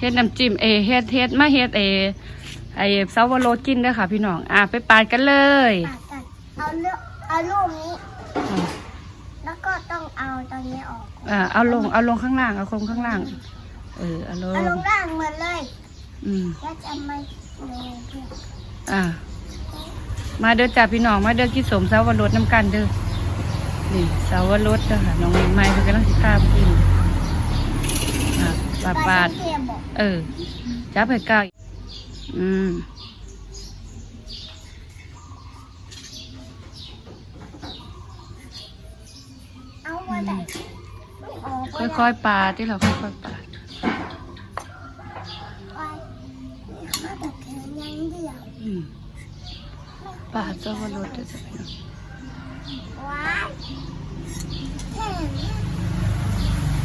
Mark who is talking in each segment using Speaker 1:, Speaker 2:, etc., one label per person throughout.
Speaker 1: เฮ็ดน้ำจิ้มเอเฮ็ดเฮ็ดมาเฮ็ดเอไอซาวโรสกินเด้อค่ะ พี่น้อง อะไปปาดกันเลย
Speaker 2: ปาดกันเอาลูกเอาลูกนี้
Speaker 1: อะ
Speaker 2: แล้วก็ต้องเอาตรงนี้ออก
Speaker 1: อะเอาลงเอาลงข้างล่างเอาลงข้างล่าง เออเอาล
Speaker 2: เอาล
Speaker 1: ง
Speaker 2: งล่างหมดเลย
Speaker 1: อืม
Speaker 2: แล้วจะไม่ลงเพื่อน
Speaker 1: อะมาเด้อจ้าพี่น้องมาเด้อกินสมซาวรสน้ำกันเด้อนี่ซาวรสเด้อค่ะน้องใหม่เพิ่นกำลังสิข้ามกินอะปาดปาด
Speaker 2: เทียมบอก
Speaker 1: เออ จับไปเก้าอืม
Speaker 2: เอามาไหนออก
Speaker 1: ค่อยๆปาดที่เราค่อยๆปาด
Speaker 2: ๆไปมาแต่แค่ยังเดียว
Speaker 1: อืมปาดซาวรสเด้อจ้ะพี่น้อง
Speaker 2: ว้ายแค่นี้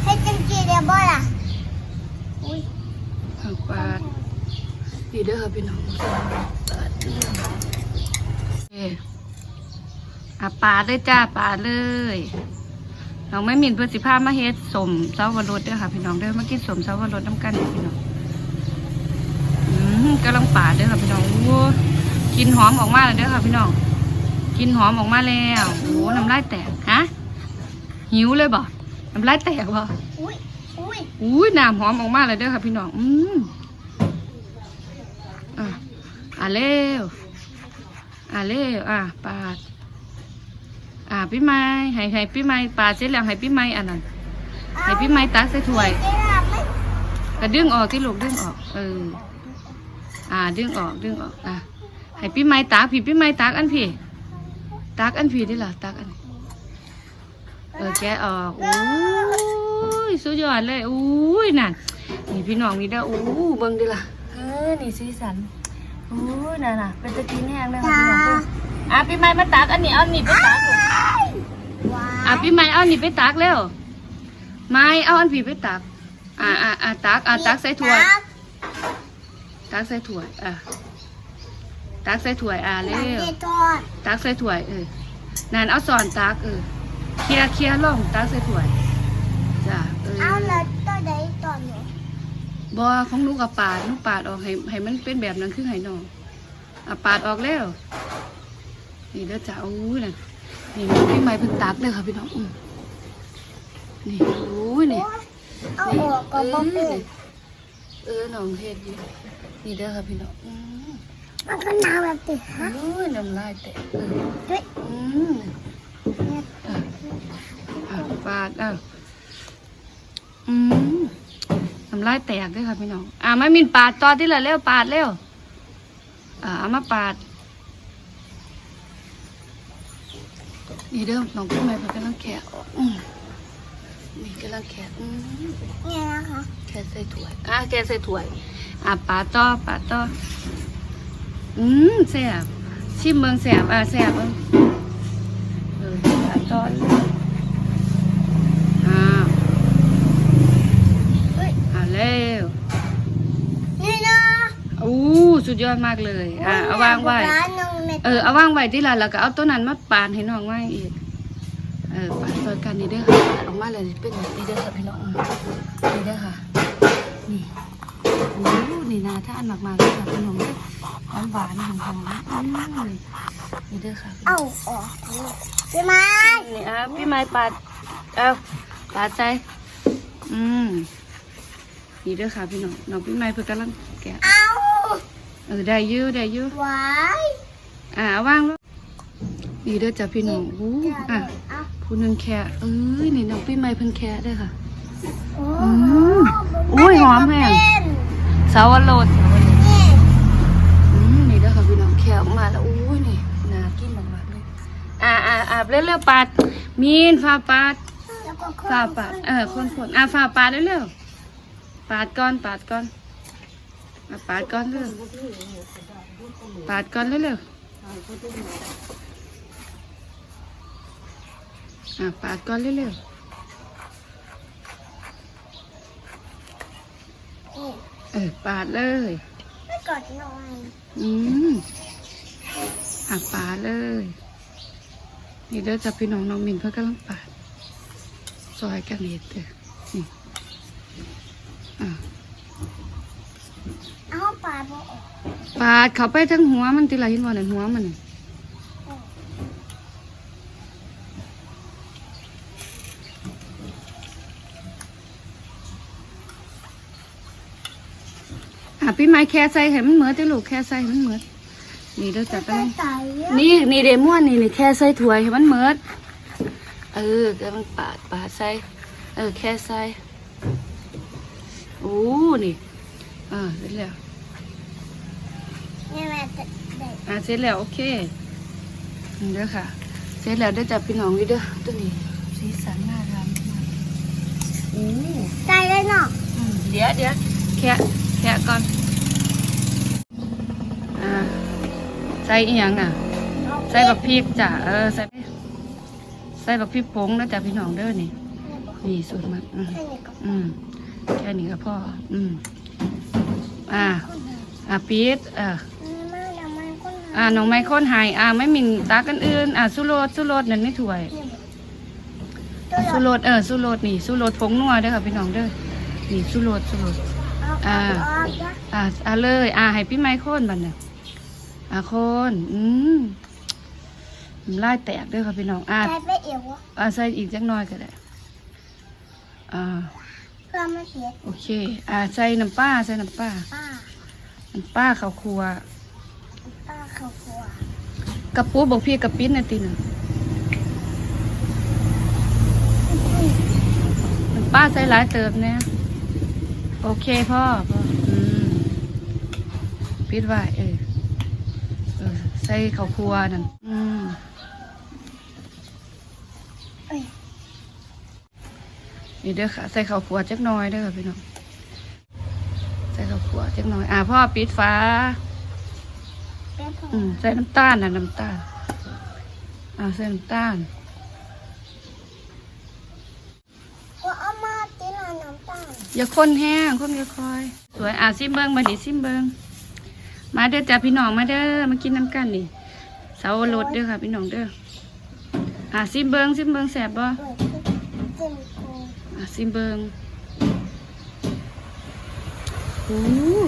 Speaker 2: ให้จังกีเดียวบ่ล่ะอุ้ย
Speaker 1: เอาปาด นี่เด้อค่ะพี่น้องปาดเด้อโอเคอะปาดเลยจ้าปาดเลยน้องไม่มินเพื่อสิพามาเฮ็ดสมซาวรสเด้อค่ะพี่น้องเด้อมากินสมซาวรสน้ำกันเด้อพี่น้องอืมกำลังปาดเด้อค่ะพี่น้องโอ้กินหอมออกมาแล้วเด้อค่ะพี่น้องกินหอมออกมาแล้วโอ้น้ำลายแตกฮะหิวเลยบ่น้ำลายแตกบ่
Speaker 2: อุ้ยอุ้ย
Speaker 1: อุ้ยน้ำหอมออกมาเลยเด้อค่ะพี่น้องอืม อะอะเร็วอะเร็วอะปาดอะพี่ไม้ให้ให้พี่ไม้ปาดเสร็จแล้วให้พี่ไม้อันนั้นให้พี่ไม้ตักใส่ถ้วย
Speaker 2: เวลาไม่
Speaker 1: ก็ดึงออกที่ลูกดึงออกเอออ่าดึงออกดึงออกอะให้พี่ไม้ตักพี่พี่ไม้ตักอันพี่ตักอันพี่ได้หรอตักอันเออแกออกอู้ยสุดยอดเลยอู้ยนั่นนี่พี่น้องนี่เด้อู้เบิ่งดิล่ะ ออนี่สีสันอู้ยนั่นน่ะเป็นตะกินแห้งเลยค่ะพี่น้องเด้ออะพี่ไม้มาตักอันนี้เอานี่ไปตักลูก
Speaker 2: ว้า
Speaker 1: อะพี่ไม้เอานี่ไปตักเร็วไม้เอาอันพี่ไปตัก อะอะอะตักอะตักใส่ถ้วยตักใส่ถ้วยอะตักใส่ถ้วยอะ
Speaker 2: ตั
Speaker 1: เร็
Speaker 2: ก
Speaker 1: ว
Speaker 2: เกทอด
Speaker 1: ตักใส่ถ้วยเออนั่นเอาสอนตักเออเคลียร์เคลียร์ลงตักใส่ถ้วยจ้ะเออ
Speaker 2: เอาแล้วตัวใดตัวหนู
Speaker 1: บอของหนูกับปาดหนูปาดออกให้ให้มันเป็นแบบนั้นคือให้น้องอะปาดออกแล้ว นี่เด้อจ้าอู้ยน่ะนี่น้องพี่ไม้เพิ่งตักเลยค่ะพี่น้องอืมนี่อู้ยนี่
Speaker 2: เอา
Speaker 1: นี่
Speaker 2: ออกก็บ่เป็น
Speaker 1: เออน้องเฮ็ดอยู่นี่เด้อค่ะพี่น้องอืม
Speaker 2: มันก็หนาวแบบติฮะ
Speaker 1: อู้ยน้ำลายแตกเออ
Speaker 2: เฮ้ย
Speaker 1: อืมอะอะปาดอะอืม น้ำลายแตกด้วยค่ะพี่น้อง อะไม่มินปาดต่อที่ละเร็วปาดเร็ว อะเอามาปาดนี่เด้อน้องพี่ใหม่เพิ่นกำลังแขะออกอืมนี่กำลังแขะอืม
Speaker 2: เนี่ยนะคะ
Speaker 1: แขะใส่ถ้วย อะแขะใส่ถ้วย อะปาดต่อปาดต่ออืมแซ่บชิมเมืองแซ่บอะแซ่บเออเออปาดต่ออ่า
Speaker 2: เฮ้ย
Speaker 1: อะเร็ว
Speaker 2: นี่นะ
Speaker 1: อู้ สุดยอดมากเลย อะเอาวางไว้
Speaker 2: ร้านน้องเม็ด
Speaker 1: เออเอาวางไว้ที่ละแล้วก็เอาตัวนั้นมาปาดให้น้องไว้อีก เออปาดตัวกันนี่เด้อค่ะออกมาเลยเป็นแบบนี้เด้อค่ะพี่น้องนี่เด้อค่ะ นี่โอ้นี่นาถ้าอันมากๆเลยค่ะพี่น้องเด้อหวานหวานหอมหอมอืมนี่เด้อค่ะ
Speaker 2: เอาออกพี่ไม้
Speaker 1: นี่อะพี่ไม้ปาดเอาปาดใจอืมนี่เด้อค่ะพี่น้องน้องพี่ไม้เพิ่งกำลังแกะ
Speaker 2: เอา
Speaker 1: เออได้อยื้อได้อยื้อ
Speaker 2: ไว้
Speaker 1: อ่าเอาวางแล้วนี่เด้อจ้ะพี่น้องอู้อะ
Speaker 2: เอา
Speaker 1: ผู้หนึงแค่เอ้ยนี่น้องพี่ไม้เพิ่นแค่เด้อค่ะ
Speaker 2: โอ้
Speaker 1: อืมอุ้ยหอมแห้งสาวโรด
Speaker 2: นี่
Speaker 1: อืมนี่เด้อค่ะพี่น้องแค่ออกมาแล้วอุ้ยนี่น่ากินมากๆเลยอ่าอ่าอ่าเร็วๆปาดมีนฟ้าปาด
Speaker 2: แล้วก็คน
Speaker 1: ฟ้าปาด เออ คนคนอ่าฟ้าปาดเร็วๆปาดก่อน ปาดก่อน อะปาดก่อนเร็วปาดก่อนเร็วๆอะปาดก่อนเร็ว
Speaker 2: นี่
Speaker 1: ๆเออปาดเลย
Speaker 2: ไม่กดหน่อย
Speaker 1: อืมหักปาดเลย นี่เด้อจับพี่น้องน้องมินเพื่อกำลังปาดซอยกันเห็ดเด้อนี่อะา
Speaker 2: บ่ออก
Speaker 1: ปาดเขาไปทั้งหัวมันติละเห็นบ่นั่นหัวมันน่ะอะพี่ไม้แค่ใส่ให้มันเหมือติลูกแค่ใส่ให้มันเหมือนี่เด้อจับไป
Speaker 2: ไม่ตายอะ
Speaker 1: นี่นี่เดม่วนนี่นี่แค่ใส่ถ้วยให้มันเหมือเออก็มันปาดปาดใส่ เออแค่ใส่โอ้นี่ เออเสร็จแล้ว
Speaker 2: นี่แม่จะได้
Speaker 1: อะเสร็จแล้วโอเคนี่เด้อค่ะ เสร็จแล้วเด้อจับพี่น้องวิเด้อตัวนี้สีสันน่าทานมากโอ้
Speaker 2: ใจเลยเนาะ
Speaker 1: อืมเดี๋ยวเดี๋ยวแค่แค่ก่อนอ่าใส่อีหยังน่ะ ใส่บักพริกจ้ะเออใส่ใส่บักพริกผงนะจ้ะพี่น้องเด้อนี่นี่สูตรมันอืม
Speaker 2: แค่นี้ก็
Speaker 1: อืมแค่นี้ก็พออืม อ่า อ่าปี๊ดเออ
Speaker 2: นี่มาแล้วมันก็
Speaker 1: อ่าน้องไม้ค้นหายอ่าไม่มินตากันอื่นอ่าสุโรดสุโรดนั่นไม่ถ้วย
Speaker 2: ตัว
Speaker 1: สุโรดเออสุโรดนี่สุโรดผงนัวเด้อค่ะพี่น้องเด้อนี่สุโรดสุโรด
Speaker 2: อ่า
Speaker 1: อ่า
Speaker 2: ออกจ้ะ
Speaker 1: อ่าอ่าเลยอ่าให้พี่ไม้ค้นบัดเนี่ยอ่าค้นอืมน้ำลายแตกเด้อค่ะพี่น้องอ่า
Speaker 2: ใจไปเอวอะ
Speaker 1: อ่าใส่อีกจักหน่อยก็ได้อ่า
Speaker 2: เพื่อไม่เสีย
Speaker 1: โอเค อ่าใส่น้ำปลาใส่น้ำปลา
Speaker 2: ป้า
Speaker 1: น้ำปลาข้าวครัว
Speaker 2: ป้าเขากลัว
Speaker 1: กระปูบอกพี่กระปิ้นนะตีนึ่งน้ำปลาใส่หลายเติมเนี่ยโอเคพ่อพ่ออืมปิดไว้เออเออใส่ข้าวครัวนั่นอืมนี่เด้อค่ะ ใส่ข้าวครัวจักหน้อยเด้อค่ะพี่น้องใส่ข้าวครัวจักหน้อย อ่าพ่อปิดฟ้า อืมใส่น้ำตาลนะน้ำตาลอ่าใส่น้ำตาล
Speaker 2: ว่าเอามาตีหลานน้ำตาล
Speaker 1: อย่าคนแห้งคนค่อยๆสวยอะซิมเบิงมาดิซิมเบิงมาเด้อจ้าพี่น้องมาเด้อมากินน้ำกันนี่เสารถเด้อค่ะพี่น้องเด้ออะซิมเบิงซิมเบิงแสบบ่
Speaker 2: เอ้ยเต็มโค
Speaker 1: อะซิมเบิงโอ้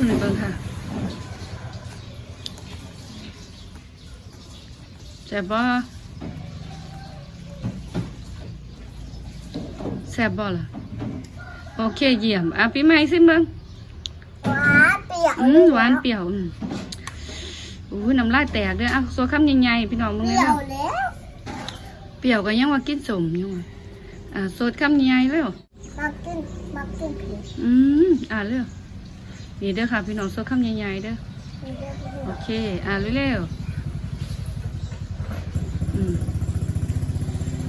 Speaker 1: นี่เบิงค่ะ แสบบ่แสบบ่ล่ะ โอเคเยี่ยม อะพี่ใหม่ซิมเบิง
Speaker 2: หวานเปียก
Speaker 1: อืมหวานเปรี้ยวอืมอู้น้ำลายแตกเด้ออะสัวคำใหญ่ๆพี่น้องมึง
Speaker 2: เป
Speaker 1: เลย
Speaker 2: รี้ยว
Speaker 1: เนาะ
Speaker 2: แล้ว
Speaker 1: เปรี้ยวก็ยังว่ากินสมอยู่ว่ะอะสดคำใหญ่ๆแล้ว
Speaker 2: มากินมากินเผ็ด
Speaker 1: อืมอะเร็วนี่เด้อค่ะ พี่น้องสดคำใหญ่ๆเด้อ
Speaker 2: มีเยอะ
Speaker 1: โอเค อะเร็วๆ อืม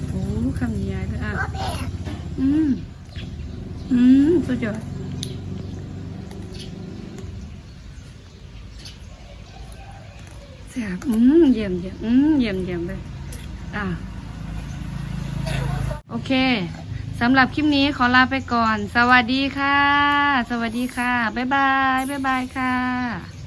Speaker 1: โอ้คำใหญ่ๆเลยอะ
Speaker 2: ๆก็เผ็ด
Speaker 1: อืม อืม สุดยอดแซ่บอืม เยี่ยมเยี่ยมอืม เยี่ยมเยี่ยมเลย อะ โอเคสำหรับคลิปนี้ขอลาไปก่อน สวัสดีค่ะ สวัสดีค่ะ บ๊ายบาย บ๊ายบายค่ะ